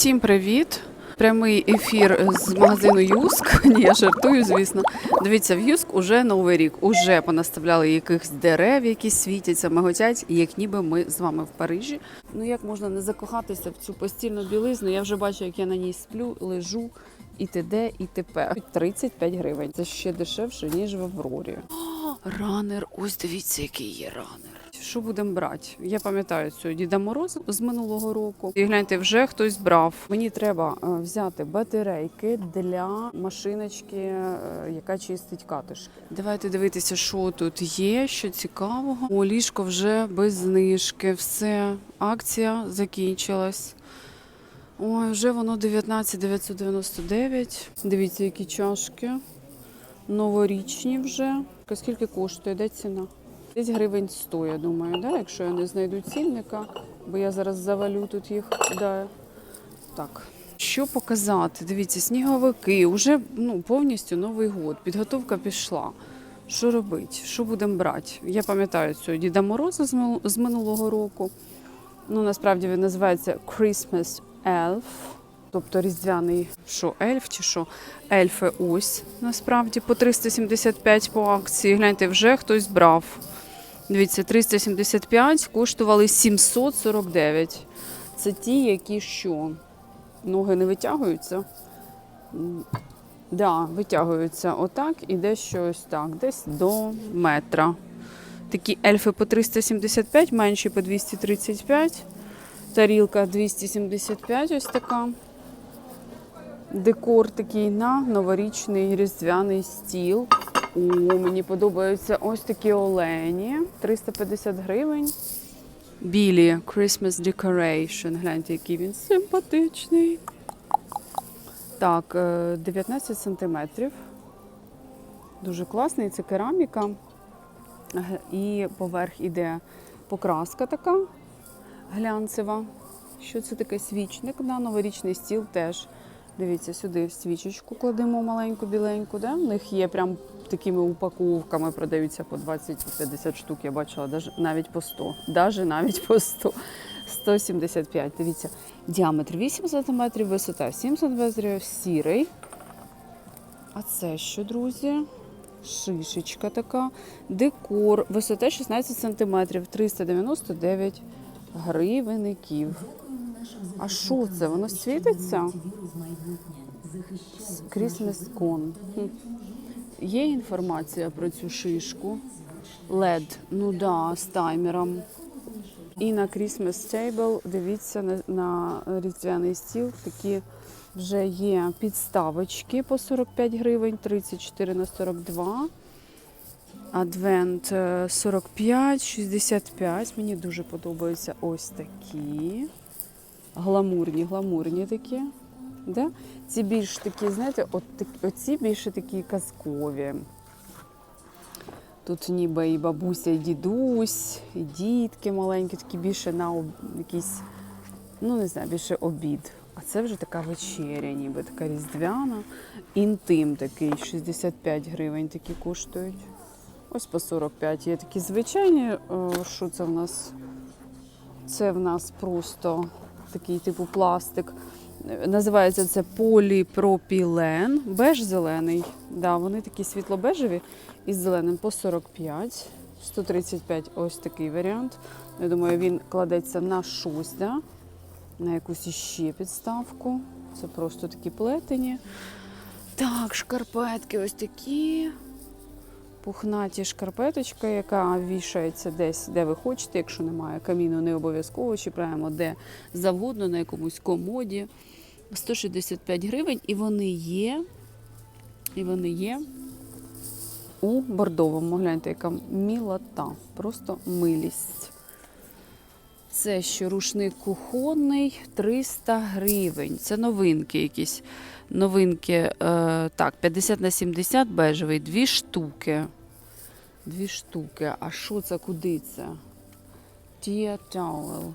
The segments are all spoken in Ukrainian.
Усім привіт! Прямий ефір з магазину Юск. Ні, я жартую, звісно. Дивіться, в Юск уже новий рік. Уже понаставляли якихось дерев, які світяться, миготять, як ніби ми з вами в Парижі. Ну як можна не закохатися в цю постільну білизну? Я вже бачу, як я на ній сплю, лежу. І т.д. і т.п. 35 гривень. Це ще дешевше, ніж в Аврорі. Ранер, ось дивіться, який є ранер. Що будемо брати? Я пам'ятаю цього Діда Мороза з минулого року. І гляньте, вже хтось брав. Мені треба е, взяти батарейки для машиночки, е, яка чистить катишки. Давайте дивитися, що тут є, що цікавого. О, ліжко вже без знижки. Все, акція закінчилась. Ой, вже воно 19 999. Дивіться, які чашки. Новорічні вже. Скільки коштує? Де ціна? Десь гривень 100, я думаю, да? якщо я не знайду цінника, бо я зараз завалю тут їх. Да. Так. Що показати? Дивіться, сніговики, вже ну, повністю Новий год. Підготовка пішла. Що робити? Що будемо брати? Я пам'ятаю цього Діда Мороза з минулого року. Ну, насправді він називається Christmas Elf. Тобто різдвяний що, ельф чи що? Ельфи ось насправді по 375 по акції. Гляньте, вже хтось брав. Дивіться, 375 коштували 749. Це ті, які що? Ноги не витягуються? Да, витягуються отак і десь щось так, десь до метра. Такі ельфи по 375, менші по 235. Тарілка 275, ось така. Декор такий на новорічний різдвяний стіл. О, мені подобаються ось такі олені. 350 гривень. Білі Christmas Decoration. Гляньте, який він симпатичний. Так, е, 19 сантиметрів. Дуже класний. Це кераміка. І поверх іде покраска така глянцева. Що це таке свічник на новорічний стіл теж. Дивіться, сюди свічечку кладемо маленьку, біленьку. Да? В них є прям такими упаковками, продаються по 20-50 штук. Я бачила навіть по 100. Даже навіть по 100. 175. Дивіться, діаметр 8 см, висота 7 см, сірий. А це що, друзі? Шишечка така. Декор, висота 16 см, 399 гривенників. А що це? Воно світиться? Con. Хм. Є інформація про цю шишку. LED, ну да, з таймером. І на Christmas Table, дивіться, на, на різдвяний стіл такі вже є підставочки по 45 гривень, 34 на 42. Адвент е, 45, 65. Мені дуже подобаються ось такі. Гламурні, гламурні такі. Да? Ці більш такі, знаєте, от, оці більше такі казкові. Тут ніби і бабуся, і дідусь, і дітки маленькі, такі більше на об- якийсь, ну не знаю, більше обід. А це вже така вечеря, ніби така різдвяна. Інтим такий, 65 гривень такі коштують. Ось по 45. Є такі звичайні. е, Що це в нас? Це в нас просто такий типу пластик. Називається це поліпропілен, беж зелений. Да, вони такі світло-бежеві із зеленим по 45, 135 ось такий варіант. Я думаю, він кладеться на щось, на якусь іще підставку. Це просто такі плетені. Так, шкарпетки ось такі. Пухнаті шкарпеточка, яка вішається десь, де ви хочете, якщо немає каміну, не обов'язково, чи прямо де завгодно, на якомусь комоді. 165 гривень, і вони є. І вони є у бордовому. Гляньте, яка мілота. Просто милість. Це що рушник кухонний 300 гривень. Це новинки якісь. Новинки, е, так, 50 на 70 бежевий, дві штуки. Дві штуки. А що це, куди це? Tia Towel.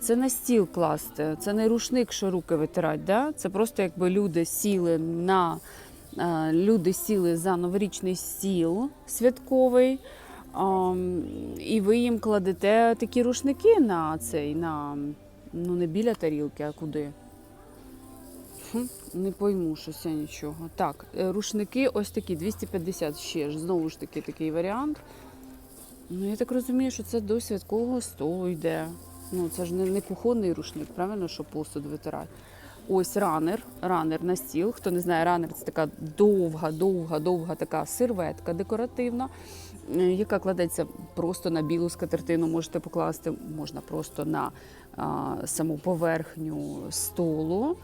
Це на стіл класти. Це не рушник, що руки витирати. Да? Це просто якби люди сіли на е, люди сіли за новорічний стіл святковий. І ви їм кладете такі рушники на цей на Ну, не біля тарілки, а куди? Не пойму щось я нічого. Так, е, рушники ось такі, 250 ще ж. Знову ж таки такий варіант. Ну, я так розумію, що це до святкового столу йде. Ну, це ж не, не кухонний рушник, правильно, що посуд витирати. Ось ранер, ранер на стіл. Хто не знає, ранер це така довга, довга, довга така серветка декоративна, е, яка кладеться просто на білу скатертину. Можете покласти, можна просто на а, саму поверхню столу.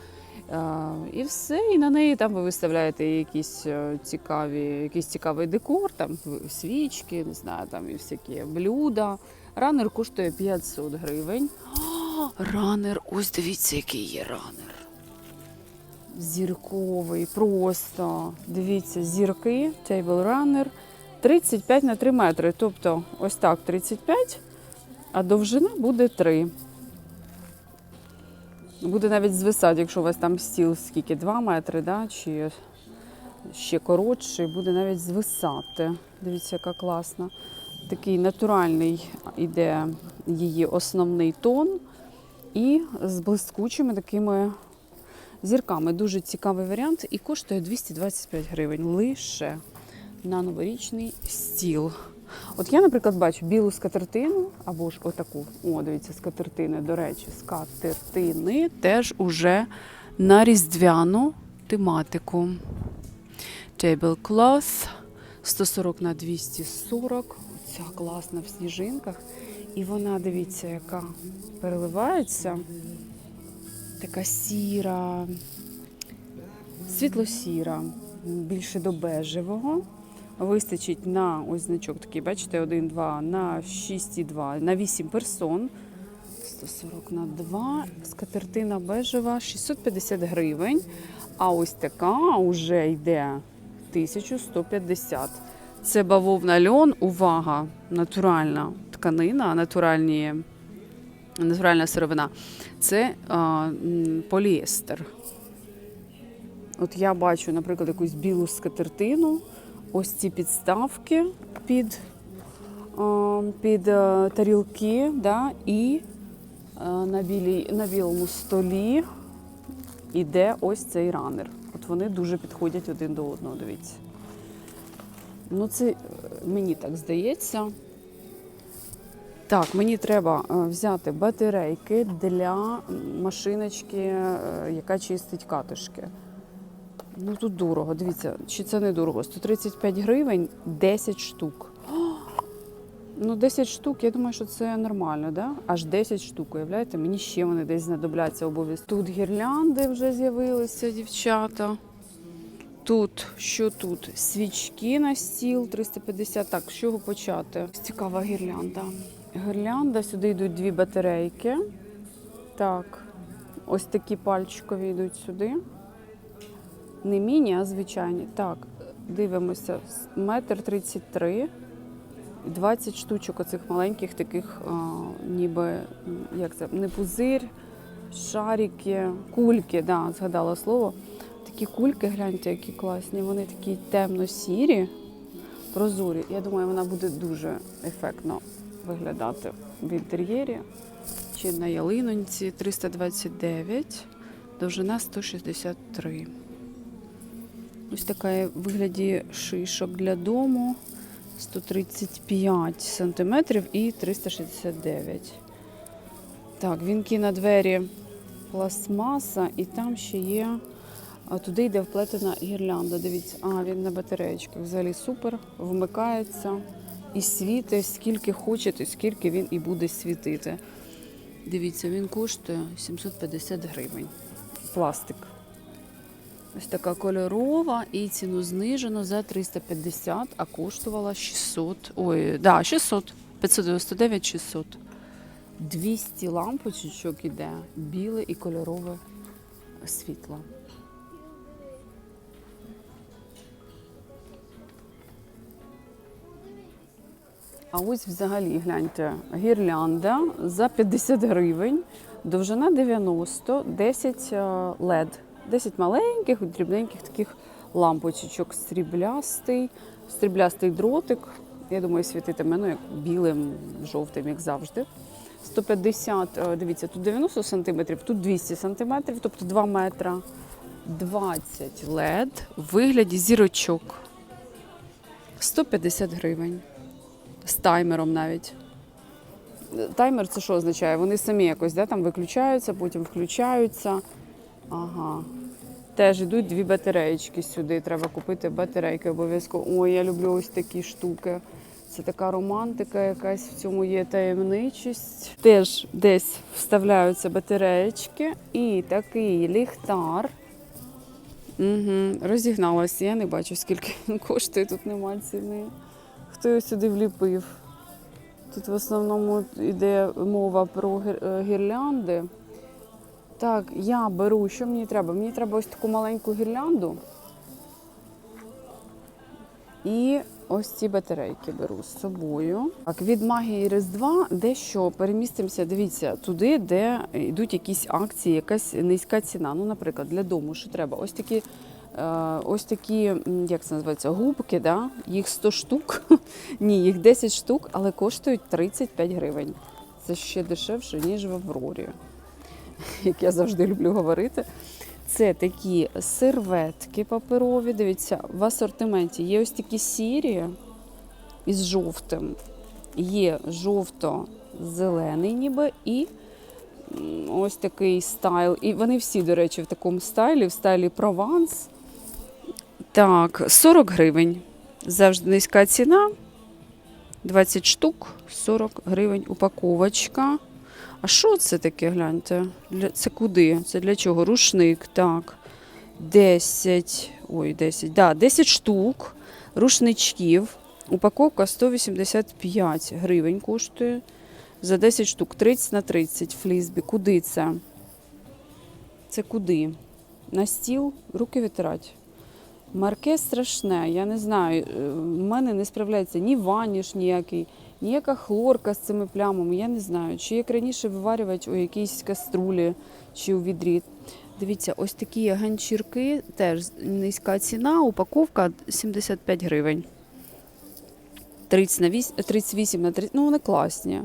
А, і все, і на неї там ви виставляєте якісь е, цікаві, якийсь цікавий декор, там свічки, не знаю, там і всякі блюда. Ранер коштує 500 гривень. Ранер, ось дивіться, який є ранер. Зірковий, просто. Дивіться, зірки, table runner 35 на 3 метри. Тобто ось так 35, а довжина буде 3. Буде навіть звисати, якщо у вас там стіл скільки 2 метри, да? чи ще коротший, буде навіть звисати. Дивіться, яка класна. Такий натуральний іде її основний тон. І з блискучими такими зірками. Дуже цікавий варіант і коштує 225 гривень лише на новорічний стіл. От я, наприклад, бачу білу скатертину або ж отаку. О, дивіться, скатертини, до речі, скатертини теж уже на різдвяну тематику. Tablecloth 140 на 240. Ця класна в сніжинках. І вона, дивіться, яка переливається. Така сіра, світло-сіра, більше до бежевого. Вистачить на ось значок такий, бачите, 1, 2, на 6,2, на 8 персон. 140 на 2, скатертина бежева 650 гривень. А ось така вже йде 1150. Це бавовна льон, увага, натуральна тканина, натуральні, натуральна сировина. Це а, поліестер. От я бачу, наприклад, якусь білу скатертину, ось ці підставки під, а, під е, тарілки, да, і е, на, білій, на білому столі іде ось цей ранер. От вони дуже підходять один до одного, дивіться. Ну, це е, мені так здається. Так, мені треба е, взяти батарейки для машиночки, е, яка чистить катишки. Ну тут дорого. Дивіться, чи це не дорого? 135 гривень 10 штук. Ну, 10 штук, я думаю, що це нормально, да? Аж 10 штук, уявляєте? Мені ще вони десь знадобляться обов'язково. Тут гірлянди вже з'явилися, дівчата. Тут, що тут? Свічки на стіл 350. Так, з чого почати? Цікава гірлянда. Гірлянда, сюди йдуть дві батарейки. Так, ось такі пальчикові йдуть сюди. Не міні, а звичайні. Так, дивимося. Метр тридцять три. 20 штучок оцих маленьких таких, а, ніби як це, не пузир, шарики, кульки, да, згадала слово. Такі кульки, гляньте, які класні. Вони такі темно-сірі, прозорі. Я думаю, вона буде дуже ефектно виглядати в інтер'єрі. Чи на ялиноньці 329, довжина 163. Ось така в вигляді шишок для дому. 135 сантиметрів і 369. Так, вінки на двері пластмаса, і там ще є. А туди йде вплетена гірлянда. Дивіться, а він на батареєчках. Взагалі супер, вмикається і світить, скільки хочете, скільки він і буде світити. Дивіться, він коштує 750 гривень. Пластик. Ось така кольорова і ціну знижено за 350, а коштувала 600. Ой, да, 600. 599 600. 200 лампочок іде, біле і кольорове світло. А ось взагалі гляньте, гірлянда за 50 гривень, довжина 90, 10 е, LED. 10 маленьких, дрібненьких таких лампочок. Сріблястий, сріблястий дротик. Я думаю, світитиме ну, як білим, жовтим, як завжди. 150, е, дивіться, тут 90 сантиметрів, тут 200 сантиметрів, тобто 2 метра. 20 лед в вигляді зірочок. 150 гривень. З таймером навіть. Таймер це що означає? Вони самі якось да, там виключаються, потім включаються. Ага. Теж йдуть дві батареєчки сюди. Треба купити батарейки обов'язково. Ой, я люблю ось такі штуки. Це така романтика, якась в цьому є таємничість. Теж десь вставляються батареєчки і такий ліхтар. Угу, розігналася. Я не бачу, скільки він коштує. Тут нема ціни. Хто його сюди вліпив? Тут в основному йде мова про е, гірлянди. Так, я беру, що мені треба? Мені треба ось таку маленьку гірлянду. І ось ці батарейки беру з собою. Так, від магії Різдва дещо перемістимося, дивіться, туди, де йдуть якісь акції, якась низька ціна. Ну, наприклад, для дому, що треба? Ось такі. Е, Ось такі, як це називається, губки, да? їх 100 штук, ні, їх 10 штук, але коштують 35 гривень. Це ще дешевше, ніж в Аврорі, як я завжди люблю говорити. Це такі серветки паперові. Дивіться, в асортименті є ось такі сірі із жовтим. Є жовто-зелений ніби і ось такий стайл. І вони всі, до речі, в такому стайлі, в стайлі Прованс. Так, 40 гривень. Завжди низька ціна. 20 штук, 40 гривень упаковочка. А що це таке, гляньте? Це куди? Це для чого? Рушник, так. 10, ой, 10, да, 10 штук рушничків. Упаковка 185 гривень коштує. За 10 штук, 30 на 30 флізбі. Куди це? Це куди? На стіл, руки витирати. Марке страшне, я не знаю. е, В мене не справляється ні ваніш ніякий, ніяка хлорка з цими плямами. Я не знаю, чи як раніше виварювати у якійсь каструлі чи у відрі. Дивіться, ось такі ганчірки, теж низька ціна, упаковка 75 гривень. 30 на 8, 38 на 30, ну вони класні.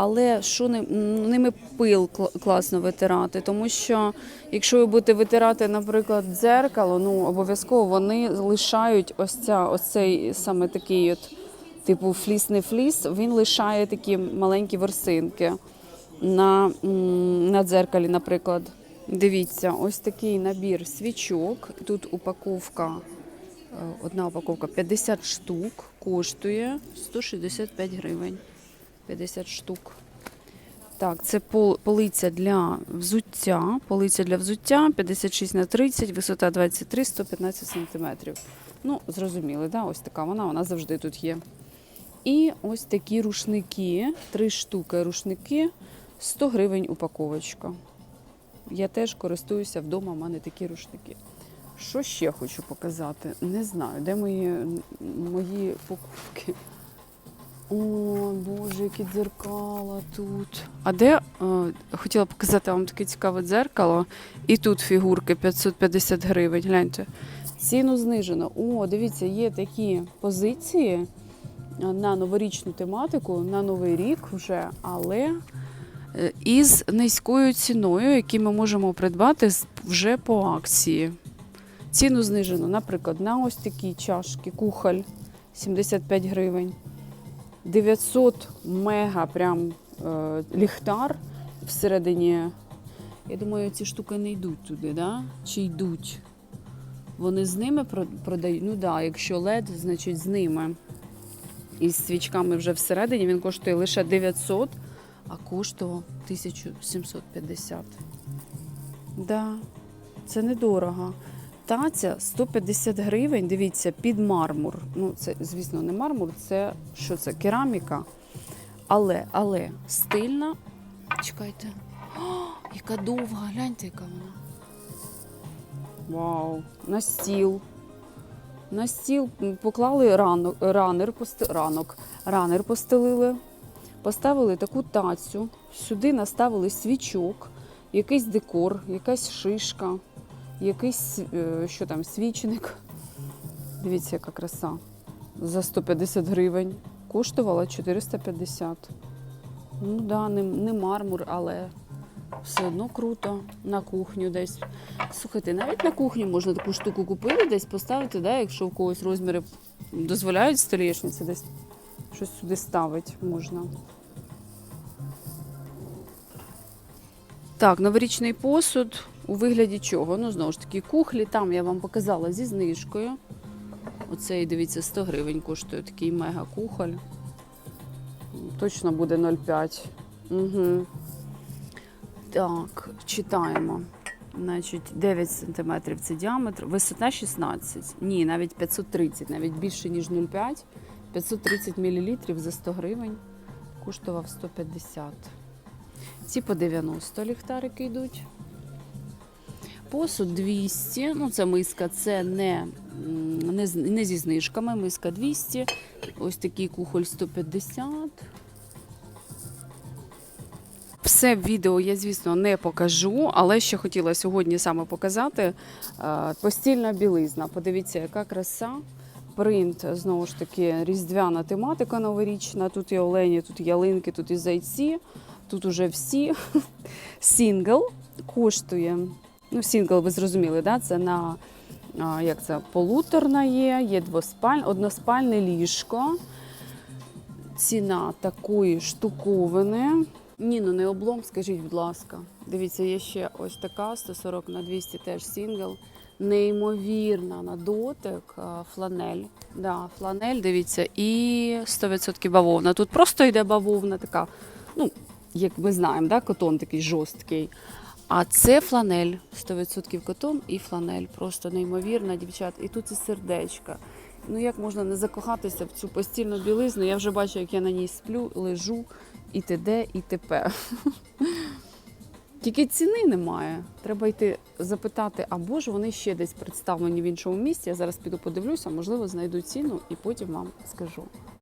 Але що ними пил кл- класно витирати, тому що якщо ви будете витирати, наприклад, дзеркало, ну обов'язково вони лишають ось ця, ось цей саме такий от, типу фліс не фліс, він лишає такі маленькі ворсинки на, на дзеркалі, наприклад. Дивіться, ось такий набір свічок. Тут упаковка, е, одна упаковка 50 штук, коштує 165 гривень. 50 штук. Так, це полиця для взуття. Полиця для взуття 56 на 30, висота 23, 115 сантиметрів. Ну, зрозуміли, да? ось така вона, вона завжди тут є. І ось такі рушники, три штуки рушники, 100 гривень упаковочка. Я теж користуюся вдома, в мене такі рушники. Що ще хочу показати? Не знаю, де мої, мої покупки. О, Боже, які дзеркала тут. А де е, хотіла показати вам таке цікаве дзеркало. І тут фігурки 550 гривень. Гляньте. Ціну знижено. О, дивіться, є такі позиції е, на новорічну тематику, на новий рік вже, але е, із низькою ціною, які ми можемо придбати вже по акції. Ціну знижено, наприклад, на ось такі чашки, кухоль 75 гривень. 900 мега прям е, ліхтар всередині. Я думаю, ці штуки не йдуть туди, да? Чи йдуть? Вони з ними продають. Ну так, да, якщо LED, значить з ними. І з свічками вже всередині він коштує лише 900, а коштував 1750. Да, це недорого. Таця 150 гривень, дивіться, під мармур. Ну, це, звісно, не мармур, це що це? Кераміка. Але, але стильна. Чекайте. О, яка довга, гляньте, яка вона. Вау! На стіл. На стіл поклали ранок, ранер, пости, ранок, ранер постелили, поставили таку тацю, сюди наставили свічок, якийсь декор, якась шишка якийсь е, що там, свічник. Дивіться, яка краса. За 150 гривень. Коштувала 450. Ну да, не, не мармур, але все одно круто. На кухню десь. Слухайте, навіть на кухню можна таку штуку купити, десь поставити, да, якщо у когось розміри дозволяють столішниці, десь щось сюди ставити можна. Так, новорічний посуд у вигляді чого? Ну, знову ж таки, кухлі. Там я вам показала зі знижкою. Оцей, дивіться, 100 гривень коштує такий мега кухоль. Точно буде 0,5. Угу. Так, читаємо. Значить, 9 см це діаметр, висота 16. Ні, навіть 530, навіть більше, ніж 0,5. 530 мл за 100 гривень. Коштував 150. Ці по 90 ліхтарики йдуть. Посуд 200. Ну, це миска, це не, не, не зі знижками. Миска 200. Ось такий кухоль 150. Все відео я, звісно, не покажу, але ще хотіла сьогодні саме показати. Е, Постільна білизна. Подивіться, яка краса. Принт, знову ж таки, різдвяна тематика новорічна. Тут і олені, тут ялинки, тут і зайці, тут уже всі. Сінгл коштує. Ну, сінгл, ви зрозуміли, да? це на як це, полуторна є, є двоспаль, односпальне ліжко. Ціна такої штуковини. Ні, ну не облом, скажіть, будь ласка. Дивіться, є ще ось така 140 на 200 теж сінгл. Неймовірна на дотик фланель. Да, фланель, дивіться, і 100% бавовна. Тут просто йде бавовна така, ну, як ми знаємо, да, котон такий жорсткий. А це фланель, 100% котон і фланель. Просто неймовірна, дівчат. І тут і сердечка. Ну як можна не закохатися в цю постільну білизну? Я вже бачу, як я на ній сплю, лежу і т.д. і т.п. Тільки ціни немає. Треба йти запитати, або ж вони ще десь представлені в іншому місці. Я зараз піду подивлюся, можливо, знайду ціну і потім вам скажу.